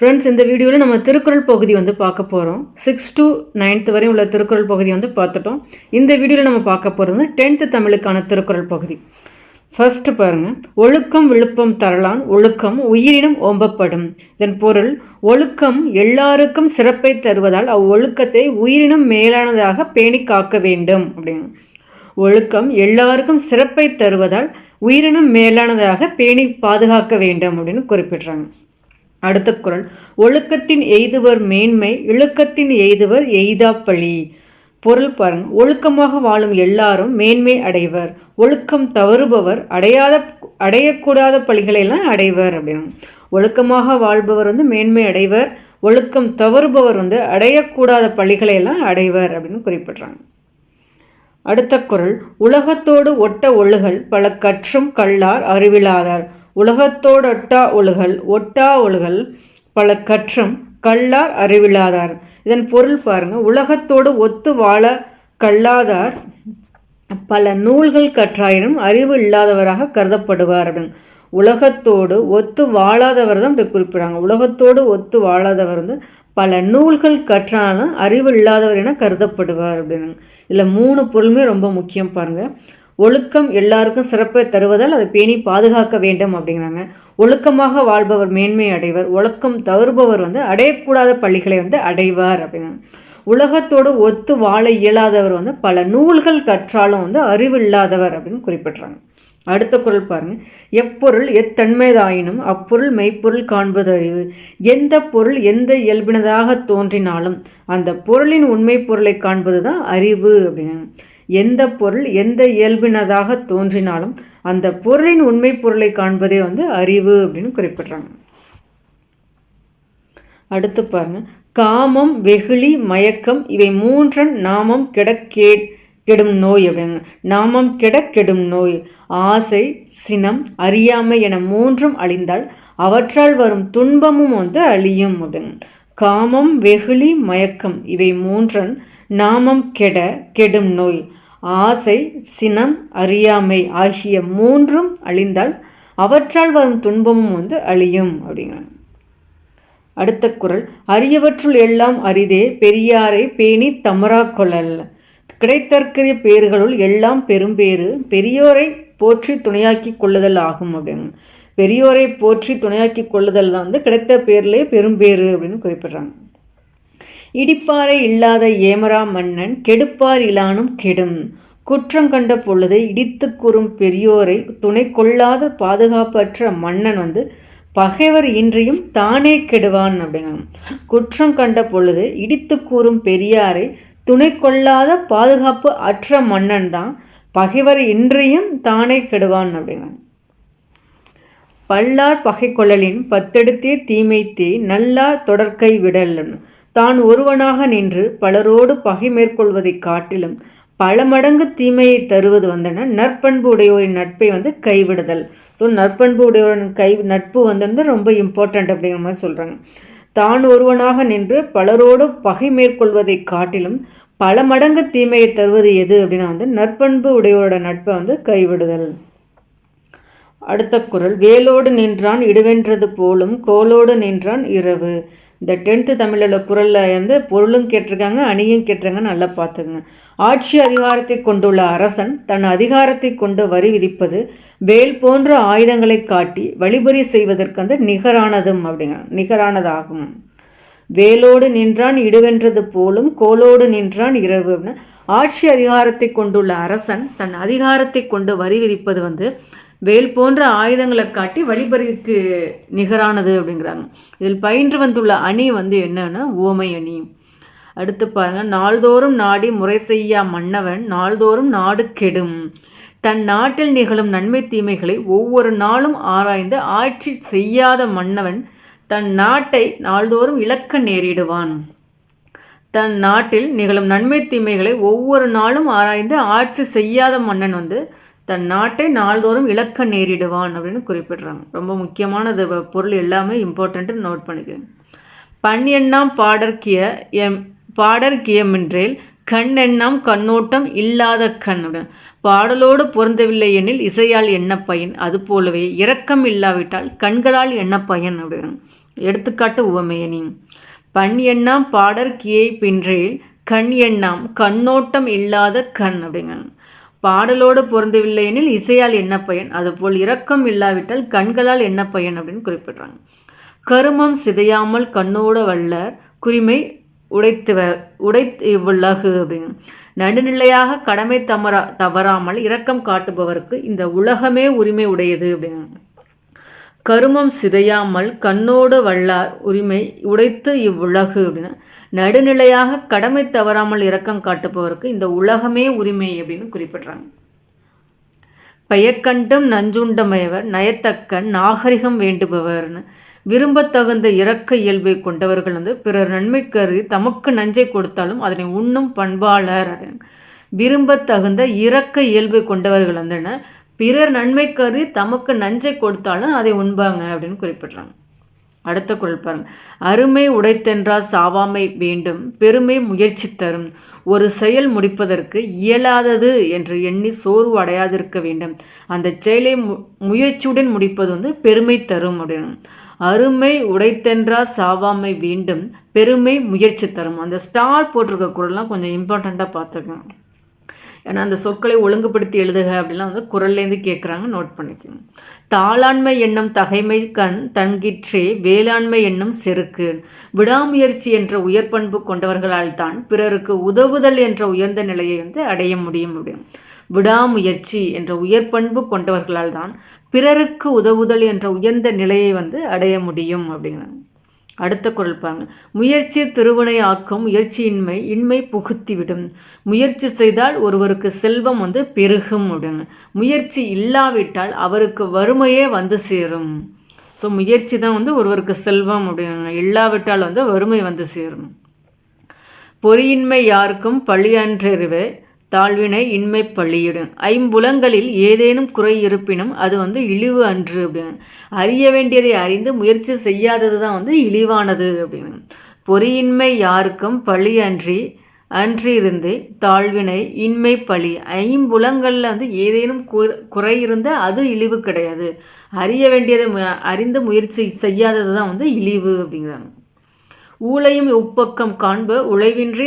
Friends இந்த வீடியோவில் நம்ம திருக்குறள் பகுதி வந்து பார்க்க போகிறோம் சிக்ஸ் டு நைன்த் வரையும் உள்ள திருக்குறள் பகுதி வந்து பார்த்துட்டோம். இந்த வீடியோவில் நம்ம பார்க்க போகிறது டென்த்து தமிழுக்கான திருக்குறள் பகுதி. ஃபர்ஸ்ட் பாருங்க. ஒழுக்கம் விழுப்பம் தரலான் ஒழுக்கம் உயிரினும் ஓம்பப்படும். இதன் பொருள் ஒழுக்கம் எல்லாருக்கும் சிறப்பை தருவதால் அவ்வொழுக்கத்தை உயிரினும் மேலானதாக பேணி காக்க வேண்டும். அப்படின்னு ஒழுக்கம் எல்லாருக்கும் சிறப்பை தருவதால் உயிரினும் மேலானதாக பேணி பாதுகாக்க வேண்டும் அப்படின்னு குறிப்பிடுறாங்க. அடுத்த குரல். ஒழுக்கத்தின் எய்துவர் மேன்மை இழுக்கத்தின் எய்துவர் எய்தாப்பழி. பொருள் பாருங்க. ஒழுக்கமாக வாழும் எல்லாரும் மேன்மை அடைவர். ஒழுக்கம் தவறுபவர் அடையாத அடையக்கூடாத பழிகளெல்லாம் அடைவர் அப்படின்னு ஒழுக்கமாக வாழ்பவர் வந்து மேன்மை அடைவர். ஒழுக்கம் தவறுபவர் வந்து அடையக்கூடாத பழிகளையெல்லாம் அடைவர் அப்படின்னு குறிப்பிட்றாங்க. அடுத்த குரல். உலகத்தோடு ஒட்ட ஒழுகல் பல கற்றும் கல்லார் அறிவிலாதார். உலகத்தோடொட்டா ஒழுகல் ஒட்டா ஒழுகல் பல கற்றம் கல்லார் அறிவிலாதார் இதன் பொருள் பாருங்க உலகத்தோடு ஒத்து வாழ கல்லாதார் பல நூல்கள் கற்றாயினும் அறிவு இல்லாதவராக கருதப்படுவார் அப்படின்னு. உலகத்தோடு ஒத்து வாழாதவர் தான் இப்படி குறிப்பிடுறாங்க. உலகத்தோடு ஒத்து வாழாதவர் வந்து பல நூல்கள் கற்றாலும் அறிவு இல்லாதவர் என கருதப்படுவார் அப்படின்னு. இதில் மூணு பொருளுமே ரொம்ப முக்கியம் பாருங்கள் ஒழுக்கம் எல்லாருக்கும் சிறப்பை தருவதால் அதை பேணி பாதுகாக்க வேண்டும் அப்படிங்கிறாங்க. ஒழுக்கமாக வாழ்பவர் மேன்மை அடைவர். ஒழுக்கம் தவறுபவர் வந்து அடையக்கூடாத பள்ளிகளை வந்து அடைவார் அப்படிங்கிறாங்க. உலகத்தோடு ஒத்து வாழ இயலாதவர் வந்து பல நூல்கள் கற்றாலும் வந்து அறிவு இல்லாதவர் அப்படின்னு குறிப்பிட்றாங்க. அடுத்த குரல் பாருங்க. எப்பொருள் எத்தன்மைதாயினும் அப்பொருள் மெய்ப்பொருள் காண்பது அறிவு. எந்த பொருள் எந்த இயல்பினதாக தோன்றினாலும் அந்த பொருளின் உண்மை பொருளை காண்பது தான் அறிவு அப்படின்னு எந்த பொருள் எந்த இயல்பினதாக தோன்றினாலும் அந்த பொருளின் உண்மை பொருளை காண்பதே வந்து அறிவு அப்படின்னு குறிப்பிட்றாங்க. அடுத்து பாருங்க. காமம் வெகுளி மயக்கம் இவை மூன்றன் நாமம் கிடக்கேட் கெடும் நோய் அப்படிங்க நாமம் கெட கெடும் நோய். ஆசை சினம் அறியாமை என மூன்றும் அழிந்தால் அவற்றால் வரும் துன்பமும் வந்து அழியும் அப்படிங்க காமம் வெகுளி மயக்கம் இவை மூன்றன் நாமம் கெட கெடும் நோய். ஆசை சினம் அறியாமை ஆகிய மூன்றும் அழிந்தால் அவற்றால் வரும் துன்பமும் வந்து அழியும் அப்படிங்கிறாங்க அடுத்த குரல் அரியவற்றுள் எல்லாம் அரிதே பெரியாரை பேணி தமரா கொள்ளல். கிடைத்தற்கரிய பேர்களுள் எல்லாம் பெரும்பேறு பெரியோரை போற்றி துணையாக்கி கொள்ளுதல் ஆகும் அப்படின்னு. பெரியோரை போற்றி துணையாக்கி கொள்ளுதல் தான் வந்து கிடைத்த பேர்லேயே பெரும்பேறு அப்படின்னு குறிப்பிடுறாங்க. இடிப்பாறை இல்லாத ஏமரா மன்னன் கெடுப்பார் இலானும் கெடும். குற்றம் கண்ட பொழுது இடித்து கூறும் பெரியோரை துணை கொள்ளாத பாதுகாப்பற்ற மன்னன் வந்து பகைவர் இன்றியும் தானே கெடுவான் அப்படிங்க குற்றம் கண்ட பொழுது இடித்து கூறும் பெரியாரை துணை கொள்ளாத பாதுகாப்பு அற்ற மன்னன் தான் பகைவர் இன்றியும் தானே கெடுவான் அப்படிங்கிறான் பல்லார் பகை கொள்ளலின் பத்தெடுத்தே தீமைத்தே நல்லார் தொடர்கை விடல் தான் ஒருவனாக நின்று பலரோடு பகை மேற்கொள்வதை காட்டிலும் பல மடங்கு தீமையை தருவது வந்தன. நற்பண்பு உடையோரின் நட்பை வந்து கைவிடுதல். ஸோ நற்பண்பு உடையோரின் கை நட்பு வந்து ரொம்ப இம்பார்ட்டண்ட் அப்படிங்கிற மாதிரி சொல்கிறாங்க தான் ஒருவனாக நின்று பலரோடு பகை மேற்கொள்வதை காட்டிலும் பல மடங்கு தீமையை தருவது எது அப்படின்னா வந்து நற்பண்பு உடையோரோட நட்பை வந்து கைவிடுதல். அடுத்த குரல் வேலோடு நின்றான் இடுவென்றது போலும் கோலோடு நின்றான் இரவு. இந்த டென்த்து தமிழில் குரலில் வந்து பொருளும் கேட்டிருக்காங்க அணியும் கேட்டிருக்காங்க நல்லா பார்த்துக்குங்க. ஆட்சி அதிகாரத்தை கொண்டுள்ள அரசன் தன் அதிகாரத்தை கொண்டு வரி விதிப்பது வேல் போன்ற ஆயுதங்களை காட்டி வழிபறி செய்வதற்கு வந்து நிகரானதும் அப்படிங்க நிகரானதாகும். வேலோடு நின்றான் இடுவென்றது போலும் கோலோடு நின்றான் இரவு ஆட்சி அதிகாரத்தை கொண்டுள்ள அரசன் தன் அதிகாரத்தை கொண்டு வரி விதிப்பது வந்து வேல் போன்ற ஆயுதங்களை காட்டி வழிபறிக்கு நிகரானது அப்படிங்கிறாங்க. இதில் பயின்று வந்துள்ள அணி வந்து என்னன்னா ஓமை அணி. அடுத்து பாருங்கள் நாள்தோறும் நாடி முறை செய்யா மன்னவன் நாள்தோறும் நாடு கெடும். தன் நாட்டில் நிகழும் நன்மை தீமைகளை ஒவ்வொரு நாளும் ஆராய்ந்து ஆட்சி செய்யாத மன்னவன் தன் நாட்டை நாள்தோறும் இழக்க நேரிடுவான். தன் நாட்டில் நிகழும் நன்மை தீமைகளை ஒவ்வொரு நாளும் ஆராய்ந்து ஆட்சி செய்யாத மன்னன் வந்து தன் நாட்டை நாள்தோறும் இழக்க நேரிடுவான் அப்படின்னு குறிப்பிடுறாங்க. ரொம்ப முக்கியமானது பொருள் எல்லாமே இம்பார்ட்டண்ட்டு நோட் பண்ணிக்க. பண் எண்ணாம் பாடற்கிய எம் பாடற்கியமென்றேல் கண் எண்ணாம் கண்ணோட்டம் இல்லாத கண் பாடலோடு பொருந்தவில்லை எனில் இசையால் என்ன பயன். அது போலவே இரக்கம் இல்லாவிட்டால் கண்களால் என்ன பயன் அப்படின்னு. எடுத்துக்காட்டு உவமையணி பண் எண்ணாம் பாடற் கியை பின்றேல் கண் எண்ணாம் கண்ணோட்டம் இல்லாத கண் அப்படிங்க பாடலோடு பொருந்தவில்லை எனில் இசையால் என்ன பயன்? அதுபோல் இரக்கம் இல்லாவிட்டால் கண்களால் என்ன பயன்? அப்படின்னு குறிப்பிடுறாங்க. கருமம் சிதையாமல் கண்ணோட வல்ல குறிமை உடைத்து உடைத்து இவ்வுலகு அப்படின்னு நடுநிலையாக கடமை தமரா தவறாமல் இரக்கம் காட்டுபவருக்கு இந்த உலகமே உரிமை உடையது அப்படின்னு கருமம் சிதையாமல் கண்ணோடு வல்லார் உரிமை உடைத்து இவ்வுலகு அப்படின்னா. நடுநிலையாக கடமை தவறாமல் இரக்கம் காட்டுபவருக்கு இந்த உலகமே உரிமை அப்படின்னு குறிப்பிடுறாங்க. பெயக்கண்டும் நஞ்சுண்டமையவர் நயத்தக்க நாகரிகம் வேண்டுபவர்னு. விரும்பத்தகுந்த இறக்க இயல்பை கொண்டவர்கள் வந்து பிறர் நன்மை கருதி தமக்கு நஞ்சை கொடுத்தாலும் அதனை உண்ணும் பண்பாளர் விரும்பத்தகுந்த இறக்க இயல்பை கொண்டவர்கள் வந்துன்னு பிறர் நன்மை கருதி தமக்கு நஞ்சை கொடுத்தாலும் அதை உண்பாங்க அப்படின்னு குறிப்பிட்றாங்க. அடுத்த குரல் பாருங்க. அருமை உடைத்தென்றால் சாவாமை வேண்டும் பெருமை முயற்சி தரும். ஒரு செயல் முடிப்பதற்கு இயலாதது என்று எண்ணி சோர்வு அடையாதிருக்க வேண்டும். அந்த செயலை மு முயற்சியுடன் முடிப்பது வந்து பெருமை தரும் அப்படின்னு. அருமை உடைத்தென்றா சாவாமை வேண்டும் பெருமை முயற்சி தரும். அந்த ஸ்டார் போட்டிருக்க குரல்லாம் கொஞ்சம் இம்பார்ட்டண்ட்டாக பார்த்துக்கணும் ஏன்னா அந்த சொற்களை ஒழுங்குபடுத்தி எழுதுக அப்படிலாம் வந்து குரல்லேருந்து கேட்குறாங்க நோட் பண்ணிக்கணும் தாளாண்மை எண்ணம் தகைமை கண் தன்கிற்றே வேளாண்மை எண்ணம் செருக்கு. விடாமுயற்சி என்ற உயர் பண்பு கொண்டவர்களால் தான் பிறருக்கு உதவுதல் என்ற உயர்ந்த நிலையை வந்து அடைய முடியும் அப்படின்னு விடாமுயற்சி என்ற உயர் பண்பு கொண்டவர்களால் தான் பிறருக்கு உதவுதல் என்ற உயர்ந்த நிலையை வந்து அடைய முடியும் அப்படிங்கிறாங்க அடுத்த குரல் பாருங்க. முயற்சி திருவினை ஆக்கும் முயற்சியின்மை இன்மை புகுத்திவிடும். முயற்சி செய்தால் ஒருவருக்கு செல்வம் வந்து பெருகும் அப்படின்னு முயற்சி இல்லாவிட்டால் அவருக்கு வறுமையே வந்து சேரும். ஸோ முயற்சி தான் வந்து ஒருவருக்கு செல்வம் அப்படின்னு இல்லாவிட்டால் வந்து வறுமை வந்து சேரும். பொறியின்மை யாருக்கும் பழியன்றறிவே. தாழ்வினை இன்மை பள்ளியிடும் ஐம்புலங்களில் ஏதேனும் குறை இருப்பினும் அது வந்து இழிவு அன்று அப்படின்னு. அறிய வேண்டியதை அறிந்து முயற்சி செய்யாதது தான் வந்து இழிவானது அப்படின்னு. பொறியின்மை யாருக்கும் பழி அன்றி அன்றிருந்து தாழ்வினை இன்மை பழி. ஐம்புலங்களில் வந்து ஏதேனும் குறை இருந்தால் அது இழிவு கிடையாது. அறிய வேண்டியதை அறிந்து முயற்சி செய்யாதது தான் வந்து இழிவு அப்படிங்கிறாங்க. ஊழையும் உப்பக்கம் காண்ப உழைவின்றி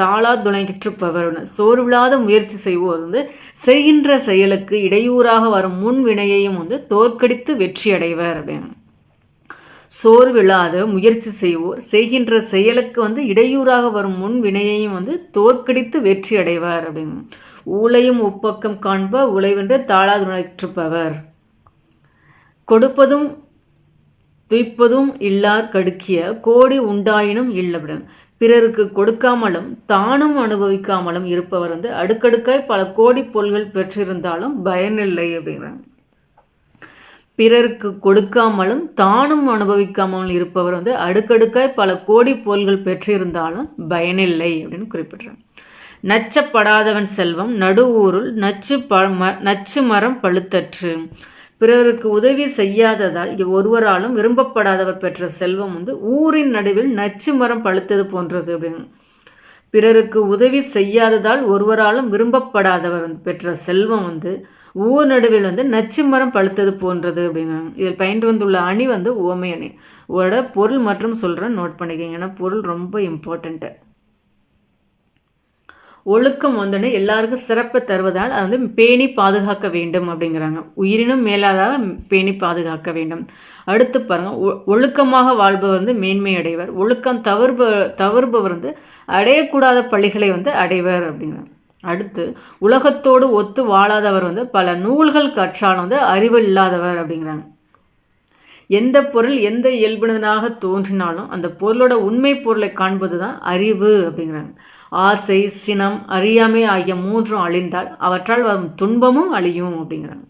தாளா தாளாதுணைக்கிற்றுப்பவர் சோர்வில்லாத முயற்சி செய்வோர் வந்து செய்கின்ற செயலுக்கு இடையூறாக வரும் முன் வினையையும் வந்து தோற்கடித்து வெற்றி அடைவர் அப்படின்னு. சோர்வில்லாத முயற்சி செய்வோர் செய்கின்ற செயலுக்கு வந்து இடையூறாக வரும் முன் வினையையும் வந்து தோற்கடித்து வெற்றி அடைவார் அப்படின்னு. ஊழையும் உப்பக்கம் காண்ப உழைவென்று தாளாதுணைக்கிற்றுப்பவர் கொடுப்பதும் துய்ப்பதும் இல்லார் கடுக்கிய கோடி உண்டாயினும் இல்லவிடும் பிறருக்கு கொடுக்காமலும் தானும் அனுபவிக்காமலும் இருப்பவர் வந்து அடுக்கடுக்காய் பல கோடி பொருள்கள் பெற்றிருந்தாலும் பயனில்லை அப்படிங்கிறாங்க. பிறருக்கு கொடுக்காமலும் தானும் அனுபவிக்காமலும் இருப்பவர் வந்து அடுக்கடுக்காய் பல கோடி பொருள்கள் பெற்றிருந்தாலும் பயனில்லை அப்படின்னு குறிப்பிட்றாங்க. நச்சப்படாதவன் செல்வம் நடு ஊருள் நச்சு ப நச்சு மரம் பழுத்தற்று. பிறருக்கு உதவி செய்யாததால் ஒருவராலும் விரும்பப்படாதவர் பெற்ற செல்வம் வந்து ஊரின் நடுவில் நச்சு மரம் பழுத்தது போன்றது அப்படின்னு. பிறருக்கு உதவி செய்யாததால் ஒருவராலும் விரும்பப்படாதவர் வந்து பெற்ற செல்வம் வந்து ஊர் நடுவில் வந்து நச்சு மரம் பழுத்தது போன்றது அப்படின்னு. இதில் பயின்று வந்துள்ள அணி வந்து ஓமை அணி. ஓட பொருள் மற்றும் சொல்கிறேன் நோட் பண்ணிக்கோங்க. ஏன்னா பொருள் ரொம்ப இம்பார்ட்டண்ட்டு ஒழுக்கம் வந்துன்னு எல்லாருக்கும் சிறப்பு தருவதால் அது வந்து பேணி பாதுகாக்க வேண்டும் அப்படிங்கிறாங்க. உயிரினும் மேலாதாக பேணி பாதுகாக்க வேண்டும். அடுத்து பாருங்கள் ஒழுக்கமாக வாழ்பவர் வந்து மேன்மை அடைவர் ஒழுக்கம் தவறுப தவறுபவர் வந்து அடையக்கூடாத பள்ளிகளை வந்து அடைவர் அப்படிங்கிறாங்க. அடுத்து உலகத்தோடு ஒத்து வாழாதவர் வந்து பல நூல்கள் கற்றாலும் வந்து அறிவு இல்லாதவர் அப்படிங்கிறாங்க. எந்த பொருள் எந்த இயல்பினதாக தோன்றினாலும் அந்த பொருளோட உண்மை பொருளை காண்பது தான் அறிவு அப்படிங்கிறாங்க. ஆசை சினம் அறியாமை ஆகிய மூன்றும் அழிந்தால் அவற்றால் வரும் துன்பமும் அழியும் அப்படிங்கிறாங்க.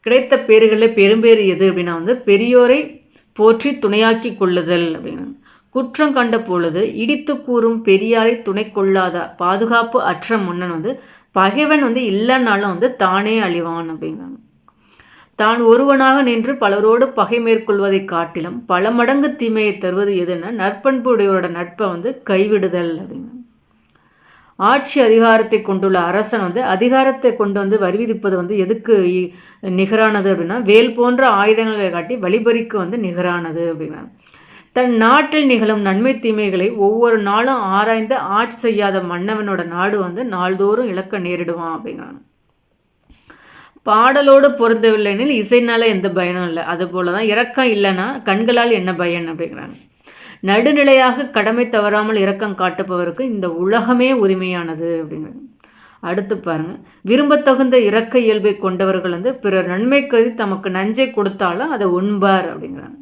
கிடைத்த பேர்களில் பெரும்பேறு எது அப்படின்னா வந்து பெரியோரை போற்றி துணையாக்கி கொள்ளுதல் அப்படின்னு. குற்றம் கண்ட பொழுது இடித்து கூறும் பெரியாரை துணை கொள்ளாத பாதுகாப்பு அற்ற முன்னன் வந்து பகைவன் வந்து இல்லைன்னாலும் வந்து தானே அழிவான் அப்படிங்கிறாங்க. தான் ஒருவனாக நின்று பலரோடு பகை மேற்கொள்வதை காட்டிலும் பல மடங்கு தீமையை தருவது எதுன்னா நற்பண்புடையவரோட நட்பை வந்து கைவிடுதல் அப்படின்னு. ஆட்சி அதிகாரத்தை கொண்டுள்ள அரசன் வந்து அதிகாரத்தை கொண்டு வந்து வரி விதிப்பது வந்து எதுக்கு நிகரானது அப்படின்னா வேல் போன்ற ஆயுதங்களை காட்டி வழிபறிக்கு வந்து நிகரானது அப்படின்னா. தன் நாட்டில் நிகழும் நன்மை தீமைகளை ஒவ்வொரு நாளும் ஆராய்ந்து ஆட்சி செய்யாத மன்னவனோட நாடு வந்து நாள்தோறும் இழக்க நேரிடுவான் அப்படிங்கிறான் பாடலோடு பொருந்தவில்லைனில் இசைனால எந்த பயனும் இல்லை. அதுபோல தான் இறக்கம் இல்லைன்னா கண்களால் என்ன பயன் அப்படிங்கிறாங்க. நடுநிலையாக கடமை தவறாமல் இரக்கம் காட்டுபவருக்கு இந்த உலகமே உரிமையானது அப்படிங்கிறாங்க. அடுத்து பாருங்கள் விரும்பத்தகுந்த இறக்க இயல்பை கொண்டவர்கள் வந்து பிறர் நன்மை கருதி தமக்கு நஞ்சை கொடுத்தாலும் அதை உண்பார் அப்படிங்கிறாங்க.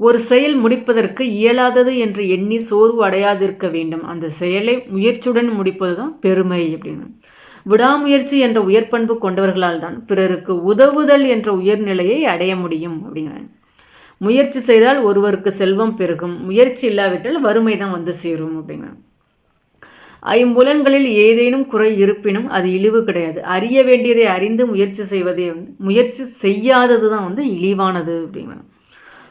ஒரு செயல் முடிப்பதற்கு இயலாதது என்று எண்ணி சோர்வு அடையாதிருக்க வேண்டும். அந்த செயலை முயற்சியுடன் முடிப்பது தான் பெருமை அப்படின்னு விடாமுயற்சி என்ற உயர்பண்பு கொண்டவர்களால் தான் பிறருக்கு உதவுதல் என்ற உயர்நிலையை அடைய முடியும் அப்படிங்கிறாங்க. முயற்சி செய்தால் ஒருவருக்கு செல்வம் பெருகும். முயற்சி இல்லாவிட்டால் வறுமை தான் வந்து சேரும் அப்படிங்கிறாங்க. ஐம்புலன்களில் ஏதேனும் குறை இருப்பினும் அது இழிவு கிடையாது. அறிய வேண்டியதை அறிந்து முயற்சி செய்வதே வந்து முயற்சி செய்யாதது தான் வந்து இழிவானது அப்படிங்கிறாங்க.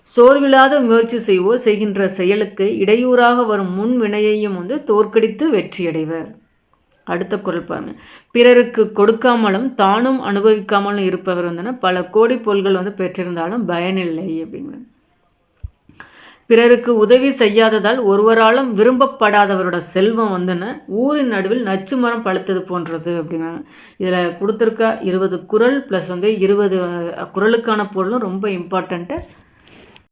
சோர்வில்லாத முயற்சி செய்வோர் செய்கின்ற செயலுக்கு இடையூறாக வரும் முன் வினையையும் வந்து தோற்கடித்து வெற்றியடைவர். அடுத்த குரல் பாருங்க. பிறருக்கு கொடுக்காமலும் தானும் அனுபவிக்காமலும் இருப்பவர் வந்து பல கோடி பொருள்கள் வந்து பெற்றிருந்தாலும் பயனில்லை அப்படிங்கிறது பிறருக்கு உதவி செய்யாததால் ஒருவராலும் விரும்பப்படாதவரோட செல்வம் வந்துன்னு ஊரின் நடுவில் நச்சு மரம் பழுத்தது போன்றது அப்படிங்கிறாங்க. இதில் கொடுத்துருக்க இருபது குரல் ப்ளஸ் வந்து இருபது குரலுக்கான பொருளும் ரொம்ப இம்பார்ட்டண்ட்டு